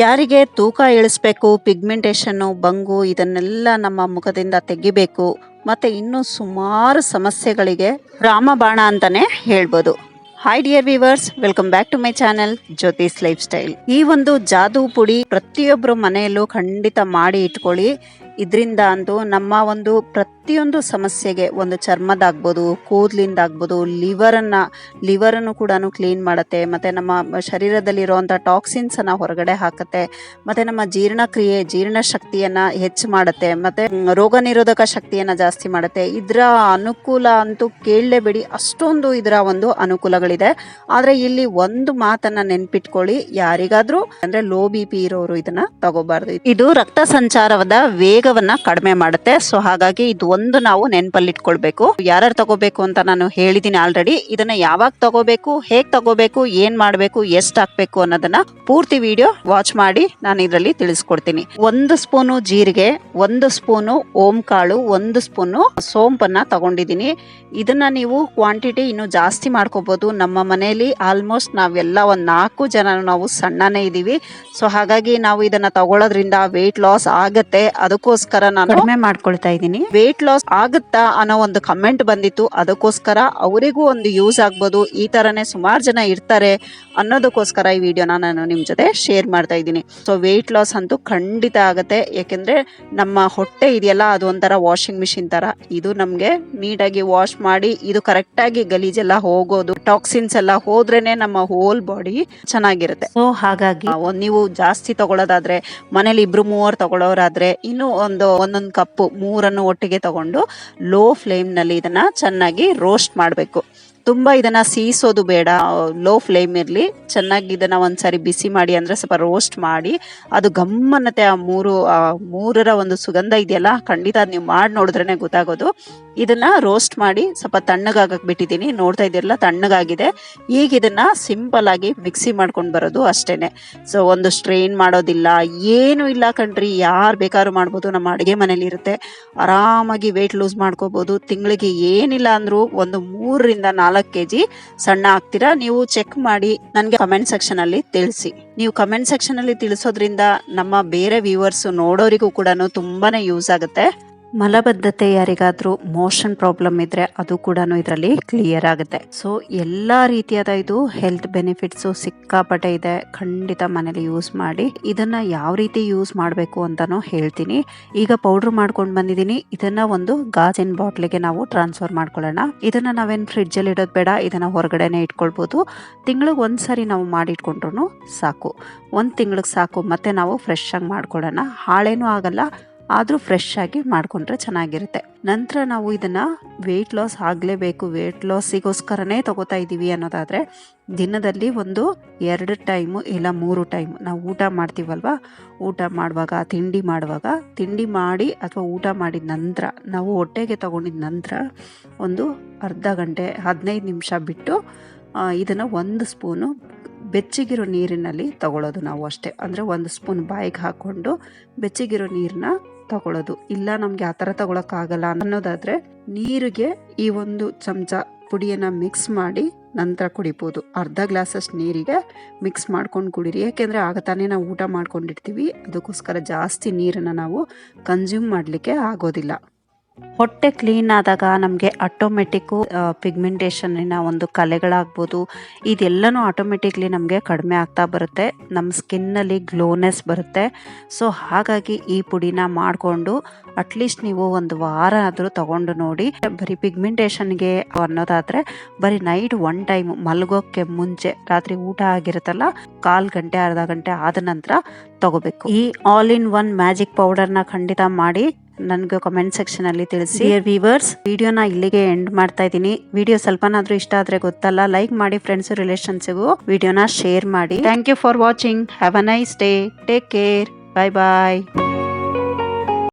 ಯಾರಿಗೆ ತೂಕ ಇಳಿಸ್ಬೇಕು ಪಿಗ್ಮೆಂಟೇಷನ್ನು ಬಂಗು ಇದನ್ನೆಲ್ಲ ನಮ್ಮ ಮುಖದಿಂದ ತೆಗಿಬೇಕು, ಮತ್ತೆ ಇನ್ನೂ ಸುಮಾರು ಸಮಸ್ಯೆಗಳಿಗೆ ರಾಮಬಾಣ ಅಂತಾನೆ ಹೇಳ್ಬೋದು. Hi dear viewers welcome back to my channel Jyothis lifestyle ಈ ಒಂದು ಜಾದೂ ಪುಡಿ ಪ್ರತಿಯೊಬ್ಬರು ಮನೆಯಲ್ಲೂ ಖಂಡಿತ ಮಾಡಿ ಇಟ್ಕೊಳ್ಳಿ. ಇದರಿಂದ ಅಂದು ನಮ್ಮ ಒಂದು ಪ್ರತಿಯೊಂದು ಸಮಸ್ಯೆಗೆ ಒಂದು ಚರ್ಮದಾಗ್ಬೋದು ಕೂದಲಿಂದಾಗ್ಬೋದು ಲಿವರನ್ನು ಲಿವರನ್ನು ಕೂಡ ಕ್ಲೀನ್ ಮಾಡುತ್ತೆ, ಮತ್ತು ನಮ್ಮ ಶರೀರದಲ್ಲಿರುವಂಥ ಟಾಕ್ಸಿನ್ಸನ್ನು ಹೊರಗಡೆ ಹಾಕುತ್ತೆ, ಮತ್ತು ನಮ್ಮ ಜೀರ್ಣಕ್ರಿಯೆ ಜೀರ್ಣ ಶಕ್ತಿಯನ್ನು ಹೆಚ್ಚು ಮಾಡುತ್ತೆ, ಮತ್ತು ರೋಗ ನಿರೋಧಕ ಶಕ್ತಿಯನ್ನು ಜಾಸ್ತಿ ಮಾಡುತ್ತೆ. ಇದರ ಅನುಕೂಲ ಅಂತೂ ಕೇಳಲೇಬೇಡಿ. ಅಷ್ಟೊಂದು ಇದರ ಒಂದು ಅನುಕೂಲಗಳಿದೆ. ಆದರೆ ಇಲ್ಲಿ ಒಂದು ಮಾತನ್ನ ನೆನ್ಪಿಟ್ಕೊಳ್ಳಿ. ಯಾರಿಗಾದರೂ ಅಂದ್ರೆ ಲೋ ಬಿ ಪಿ ಇರೋರು ಇದನ್ನ ತಗೋಬಾರ್ದು. ಇದು ರಕ್ತ ಸಂಚಾರದ ವೇಗವನ್ನ ಕಡಿಮೆ ಮಾಡುತ್ತೆ. ಸೊ ಹಾಗಾಗಿ ಇದು ಒಂದು ನಾವು ನೆನ್ಪಲ್ಲಿ ಇಟ್ಕೊಳ್ಬೇಕು ಯಾರು ತಗೋಬೇಕು ಅಂತ ನಾನು ಹೇಳಿದೀನಿ ಆಲ್ರೆಡಿ ಇದನ್ನ ಯಾವಾಗ ತಗೋಬೇಕು ಹೇಗ್ ತಗೋಬೇಕು ಏನ್ ಮಾಡ್ಬೇಕು ಎಷ್ಟ್ ಹಾಕ್ಬೇಕು ಅನ್ನೋದನ್ನ ಪೂರ್ತಿ ವಿಡಿಯೋ ವಾಚ್ ಮಾಡಿ ನಾನು ಇದರಲ್ಲಿ ತಿಳಿಸ್ಕೊಡ್ತೀನಿ. ಒಂದು ಸ್ಪೂನು ಜೀರಿಗೆ ಒಂದು ಸ್ಪೂನು ಓಂ ಕಾಳು ಒಂದು ಸ್ಪೂನು ಸೋಂಪನ್ನ ತಗೊಂಡಿದ್ದೀನಿ ಇದನ್ನ ನೀವು ಕ್ವಾಂಟಿಟಿ ಇನ್ನು ಜಾಸ್ತಿ ಮಾಡ್ಕೋಬಹುದು ನಮ್ಮ ಮನೆಯಲ್ಲಿ ಆಲ್ಮೋಸ್ಟ್ ನಾವೆಲ್ಲ ಒಂದ್ ನಾಲ್ಕು ಜನ ನಾವು ಸಣ್ಣನೇ ಇದೀವಿ ಸೊ ಹಾಗಾಗಿ ನಾವು ಇದನ್ನ ತಗೊಳ್ಳೋದ್ರಿಂದ ವೇಟ್ ಲಾಸ್ ಆಗತ್ತೆ. ಅದಕ್ಕೋಸ್ಕರ ನಾನು ಕಡಿಮೆ ಮಾಡ್ಕೊಳ್ತಾ ಇದ್ದೀನಿ. ವೇಟ್ ಲಾಸ್ ಆಗುತ್ತಾ ಅನ್ನೋ ಒಂದು ಕಮೆಂಟ್ ಬಂದಿತ್ತು. ಅದಕ್ಕೋಸ್ಕರ ಅವರಿಗೂ ಒಂದು ಯೂಸ್ ಆಗ್ಬೋದು. ಈ ತರನೇ ಸುಮಾರು ಜನ ಇರ್ತಾರೆ ಅನ್ನೋದಕ್ಕೋಸ್ಕರ ಈ ವಿಡಿಯೋನ ನಾನು ನಿಮ್ಮ ಜೊತೆ ಶೇರ್ ಮಾಡ್ತಾ ಇದ್ದೀನಿ. ಸೊ ವೆಯ್ಟ್ ಲಾಸ್ ಅಂತೂ ಖಂಡಿತ ಆಗುತ್ತೆ. ಯಾಕೆಂದ್ರೆ ನಮ್ಮ ಹೊಟ್ಟೆ ಇದೆಯಲ್ಲ ಅದು ಒಂಥರ ವಾಷಿಂಗ್ ಮಿಷಿನ್ ತರ. ಇದು ನಮಗೆ ನೀಟಾಗಿ ವಾಶ್ ಮಾಡಿ ಇದು ಕರೆಕ್ಟಾಗಿ ಗಲೀಜೆಲ್ಲ ಹೋಗೋದು ಟಾಕ್ಸಿನ್ಸ್ ಎಲ್ಲ ಹೋದ್ರೇನೆ ನಮ್ಮ ಹೋಲ್ ಬಾಡಿ ಚೆನ್ನಾಗಿರುತ್ತೆ. ಸೊ ಹಾಗಾಗಿ ನೀವು ಜಾಸ್ತಿ ತಗೊಳ್ಳೋದಾದ್ರೆ ಮನೇಲಿ ಇಬ್ರು ಮೂವರು ತಗೊಳ್ಳೋರಾದ್ರೆ ಇನ್ನು ಒಂದು ಒಂದೊಂದು ಕಪ್ಪು ಮೂರನ್ನು ಒಟ್ಟಿಗೆ ತಗೊಂಡು ಲೋ ಫ್ಲೇಮ್ನಲ್ಲಿ ಇದನ್ನು ಚೆನ್ನಾಗಿ ರೋಸ್ಟ್ ಮಾಡಬೇಕು. ತುಂಬಾ ಇದನ್ನ ಸೀಸೋದು ಬೇಡ. ಲೋ ಫ್ಲೇಮ್ ಇರ್ಲಿ. ಚೆನ್ನಾಗಿ ಇದನ್ನ ಒಂದ್ಸರಿ ಬಿಸಿ ಮಾಡಿ ಅಂದ್ರೆ ಸ್ವಲ್ಪ ರೋಸ್ಟ್ ಮಾಡಿ. ಅದು ಗಮ್ಮನತೆ ಆ ಮೂರು ಮೂರರ ಒಂದು ಸುಗಂಧ ಇದೆಯಲ್ಲ, ಖಂಡಿತ ನೀವು ಮಾಡಿ ನೋಡಿದ್ರೇನೆ ಗೊತ್ತಾಗೋದು. ಇದನ್ನ ರೋಸ್ಟ್ ಮಾಡಿ ಸ್ವಲ್ಪ ತಣ್ಣಗಾಗಕ್ಕೆ ಬಿಟ್ಟಿದ್ದೀನಿ. ನೋಡ್ತಾ ಇದೆಯಲ್ಲ ತಣ್ಣಗಾಗಿದೆ. ಈಗ ಇದನ್ನ ಸಿಂಪಲ್ ಆಗಿ ಮಿಕ್ಸಿ ಮಾಡ್ಕೊಂಡು ಬರೋದು ಅಷ್ಟೇನೆ. ಸೊ ಒಂದು ಸ್ಟ್ರೈನ್ ಮಾಡೋದಿಲ್ಲ. ಏನು ಇಲ್ಲ ಕಣ್ರಿ. ಯಾರು ಬೇಕಾದ್ರೂ ಮಾಡ್ಬೋದು. ನಮ್ಮ ಅಡುಗೆ ಮನೇಲಿ ಇರುತ್ತೆ. ಆರಾಮಾಗಿ ವೆಯ್ಟ್ ಲೂಸ್ ಮಾಡ್ಕೋಬಹುದು ತಿಂಗಳಿಗೆ ಏನಿಲ್ಲ ಅಂದ್ರೂ ಒಂದು ಮೂರರಿಂದ ನಾಲ್ಕು ಕೆ ಜಿ ಸಣ್ಣ ಆಗ್ತೀರಾ? ನೀವು ಚೆಕ್ ಮಾಡಿ ನನಗೆ ಕಮೆಂಟ್ ಸೆಕ್ಷನ್ ಅಲ್ಲಿ ತಿಳಿಸಿ. ನೀವು ಕಮೆಂಟ್ ಸೆಕ್ಷನ್ ಅಲ್ಲಿ ತಿಳಿಸೋದ್ರಿಂದ ನಮ್ಮ ಬೇರೆ ವ್ಯೂವರ್ಸ್ ನೋಡೋರಿಗೂ ಕೂಡ ತುಂಬಾನೇ ಯೂಸ್ ಆಗುತ್ತೆ. ಮಲಬದ್ಧತೆ ಯಾರಿಗಾದರೂ ಮೋಷನ್ ಪ್ರಾಬ್ಲಮ್ ಇದ್ರೆ ಅದು ಕೂಡ ಇದರಲ್ಲಿ ಕ್ಲಿಯರ್ ಆಗುತ್ತೆ. ಸೊ ಎಲ್ಲಾ ರೀತಿಯಾದ ಇದು ಹೆಲ್ತ್ ಬೆನಿಫಿಟ್ಸು ಸಿಕ್ಕಾಪಟ್ಟೆ ಇದೆ. ಖಂಡಿತ ಮನೇಲಿ ಯೂಸ್ ಮಾಡಿ, ಇದನ್ನ ಯಾವ ರೀತಿ ಯೂಸ್ ಮಾಡಬೇಕು ಅಂತಾನು ಹೇಳ್ತೀನಿ. ಈಗ ಪೌಡರ್ ಮಾಡ್ಕೊಂಡು ಬಂದಿದ್ದೀನಿ. ಇದನ್ನ ಒಂದು ಗಾಜಿನ ಬಾಟ್ಲಿಗೆ ನಾವು ಟ್ರಾನ್ಸ್ಫರ್ ಮಾಡ್ಕೊಳ್ಳೋಣ. ಇದನ್ನ ನಾವೇನ್ ಫ್ರಿಡ್ಜ್ ಅಲ್ಲಿ ಇಡೋದು ಬೇಡ, ಇದನ್ನ ಹೊರಗಡೆನೆ ಇಟ್ಕೊಳ್ಬಹುದು ತಿಂಗಳಿಗೆ ಒಂದ್ಸರಿ ನಾವು ಮಾಡಿಟ್ಕೊಂಡ್ರು ಸಾಕು. ಒಂದು ತಿಂಗಳಿಗೆ ಸಾಕು, ಮತ್ತೆ ನಾವು ಫ್ರೆಶ್ ಆಗಿ ಮಾಡ್ಕೊಳ್ಳೋಣ. ಹಾಳೇನೂ ಆಗಲ್ಲ. ಆದರೂ ಫ್ರೆಶ್ ಆಗಿ ಮಾಡಿಕೊಂಡ್ರೆ ಚೆನ್ನಾಗಿರುತ್ತೆ. ನಂತರ ನಾವು ಇದನ್ನು ವೆಯ್ಟ್ ಲಾಸ್ ಆಗಲೇಬೇಕು. ವೆಯ್ಟ್ ಲಾಸಿಗೋಸ್ಕರನೇ ತಗೋತಾ ಇದ್ದೀವಿ ಅನ್ನೋದಾದರೆ, ದಿನದಲ್ಲಿ ಒಂದು ಎರಡು ಟೈಮು ಇಲ್ಲ ಮೂರು ಟೈಮ್ ನಾವು ಊಟ ಮಾಡ್ತೀವಲ್ವ? ಊಟ ಮಾಡುವಾಗ, ತಿಂಡಿ ಮಾಡುವಾಗ, ತಿಂಡಿ ಮಾಡಿ ಅಥವಾ ಊಟ ಮಾಡಿದ ನಂತರ, ನಾವು ಹೊಟ್ಟೆಗೆ ತಗೊಂಡಿದ ನಂತರ ಒಂದು ಅರ್ಧ ಗಂಟೆ, ಹದಿನೈದು ನಿಮಿಷ ಬಿಟ್ಟು ಇದನ್ನು ಒಂದು ಸ್ಪೂನು ಬೆಚ್ಚಗಿರೋ ನೀರಿನಲ್ಲಿ ತಗೊಳ್ಳೋದು ನಾವು ಅಷ್ಟೇ. ಅಂದರೆ ಒಂದು ಸ್ಪೂನ್ ಬಾಯಿಗೆ ಹಾಕ್ಕೊಂಡು ಬೆಚ್ಚಗಿರೋ ನೀರನ್ನ ತಗೊಳ್ಳೋದು. ಇಲ್ಲ, ನಮಗೆ ಆ ಥರ ತಗೊಳಕ್ಕಾಗಲ್ಲ ಅನ್ನೋದಾದರೆ ನೀರಿಗೆ ಈ ಒಂದು ಚಮಚ ಪುಡಿಯನ್ನು ಮಿಕ್ಸ್ ಮಾಡಿ ನಂತರ ಕುಡಿಬೋದು. ಅರ್ಧ ಗ್ಲಾಸಷ್ಟು ನೀರಿಗೆ ಮಿಕ್ಸ್ ಮಾಡ್ಕೊಂಡು ಕುಡೀರಿ. ಯಾಕೆಂದರೆ ಆಗ ತಾನೇ ನಾವು ಊಟ ಮಾಡ್ಕೊಂಡಿರ್ತೀವಿ. ಅದಕ್ಕೋಸ್ಕರ ಜಾಸ್ತಿ ನೀರನ್ನು ನಾವು ಕನ್ಸ್ಯೂಮ್ ಮಾಡಲಿಕ್ಕೆ ಆಗೋದಿಲ್ಲ. ಹೊಟ್ಟೆ ಕ್ಲೀನ್ ಆದಾಗ ನಮಗೆ ಆಟೋಮೆಟಿಕ್ಕು ಪಿಗ್ಮೆಂಟೇಷನ್ನಿನ ಒಂದು ಕಲೆಗಳಾಗ್ಬೋದು. ಇದೆಲ್ಲನೂ ಆಟೋಮೆಟಿಕ್ಲಿ ನಮಗೆ ಕಡಿಮೆ ಆಗ್ತಾ ಬರುತ್ತೆ. ನಮ್ಮ ಸ್ಕಿನ್ನಲ್ಲಿ ಗ್ಲೋನೆಸ್ ಬರುತ್ತೆ. ಸೊ ಹಾಗಾಗಿ ಈ ಪುಡಿನ ಮಾಡಿಕೊಂಡು ಅಟ್ಲೀಸ್ಟ್ ನೀವು ಒಂದು ವಾರ ಆದರೂ ತಗೊಂಡು ನೋಡಿ. ಬರೀ ಪಿಗ್ಮೆಂಟೇಷನ್ಗೆ ಅನ್ನೋದಾದರೆ ಬರೀ ನೈಟ್ ಒನ್ ಟೈಮ್ ಮಲಗೋಕ್ಕೆ ಮುಂಚೆ ರಾತ್ರಿ ಊಟ ಆಗಿರುತ್ತಲ್ಲ, ಕಾಲು ಗಂಟೆ, ಅರ್ಧ ಗಂಟೆ ಆದ ನಂತರ ತಗೋಬೇಕು. ಈ ಆಲ್ ಇನ್ ಒನ್ ಮ್ಯಾಜಿಕ್ ಪೌಡರ್ನ ಖಂಡಿತ ಮಾಡಿ ನನಗೆ ಕಮೆಂಟ್ ಸೆಕ್ಷನ್ ಅಲ್ಲಿ ತಿಳಿಸಿ. ಡಿಯರ್ ವಿವರ್ಸ್ ವಿಡಿಯೋನ ಇಲ್ಲಿಗೆ ಎಂಡ್ ಮಾಡ್ತಾ ಇದ್ದೀನಿ. ವಿಡಿಯೋ ಸ್ವಲ್ಪನಾದ್ರೂ ಇಷ್ಟ ಆದ್ರೆ ಗೊತ್ತಲ್ಲ ಲೈಕ್ ಮಾಡಿ ಫ್ರೆಂಡ್ಸ್ ರಿಲೇಷನ್ಸಿಗೂ ವಿಡಿಯೋನ ಶೇರ್ ಮಾಡಿ. Thank you for watching have a nice day take care bye bye